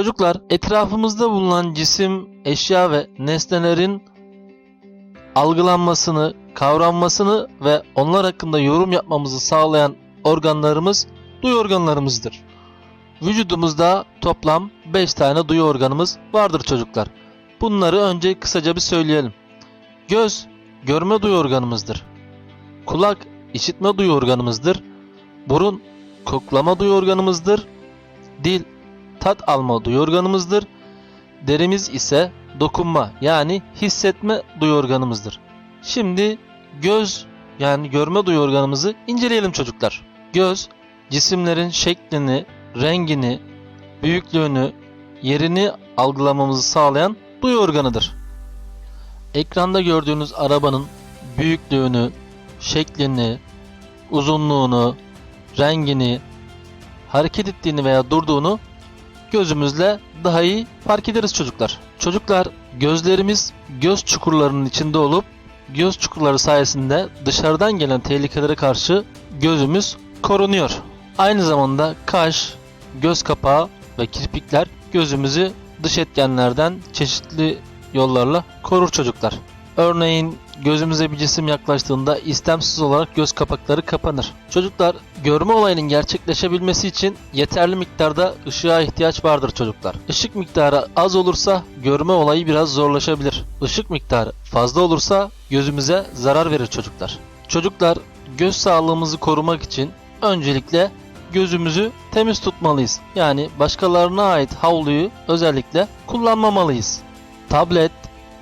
Çocuklar etrafımızda bulunan cisim, eşya ve nesnelerin algılanmasını, kavranmasını ve onlar hakkında yorum yapmamızı sağlayan organlarımız duyu organlarımızdır. Vücudumuzda toplam 5 tane duyu organımız vardır çocuklar. Bunları önce kısaca bir söyleyelim. Göz, görme duyu organımızdır. Kulak, işitme duyu organımızdır. Burun, koklama duyu organımızdır. Dil, tat alma duyu organımızdır. Derimiz ise dokunma yani hissetme duyu organımızdır. Şimdi göz yani görme duyu organımızı inceleyelim çocuklar. Göz, cisimlerin şeklini, rengini, büyüklüğünü, yerini algılamamızı sağlayan duyu organıdır. Ekranda gördüğünüz arabanın büyüklüğünü, şeklini, uzunluğunu, rengini, hareket ettiğini veya durduğunu gözümüzle daha iyi fark ederiz çocuklar. Çocuklar gözlerimiz göz çukurlarının içinde olup göz çukurları sayesinde dışarıdan gelen tehlikelere karşı gözümüz korunuyor. Aynı zamanda kaş, göz kapağı ve kirpikler gözümüzü dış etkenlerden çeşitli yollarla korur çocuklar. Örneğin gözümüze bir cisim yaklaştığında istemsiz olarak göz kapakları kapanır. Çocuklar görme olayının gerçekleşebilmesi için yeterli miktarda ışığa ihtiyaç vardır çocuklar. Işık miktarı az olursa görme olayı biraz zorlaşabilir. Işık miktarı fazla olursa gözümüze zarar verir çocuklar. Çocuklar göz sağlığımızı korumak için öncelikle gözümüzü temiz tutmalıyız. Yani başkalarına ait havluyu özellikle kullanmamalıyız. Tablet,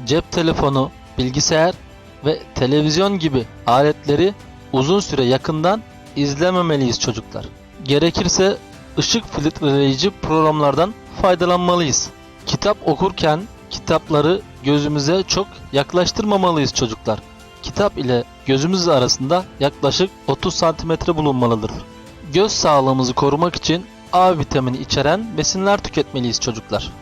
cep telefonu, bilgisayar ve televizyon gibi aletleri uzun süre yakından izlememeliyiz çocuklar. Gerekirse ışık filtreleyici programlardan faydalanmalıyız. Kitap okurken kitapları gözümüze çok yaklaştırmamalıyız çocuklar. Kitap ile gözümüz arasında yaklaşık 30 santimetre bulunmalıdır. Göz sağlığımızı korumak için A vitamini içeren besinler tüketmeliyiz çocuklar.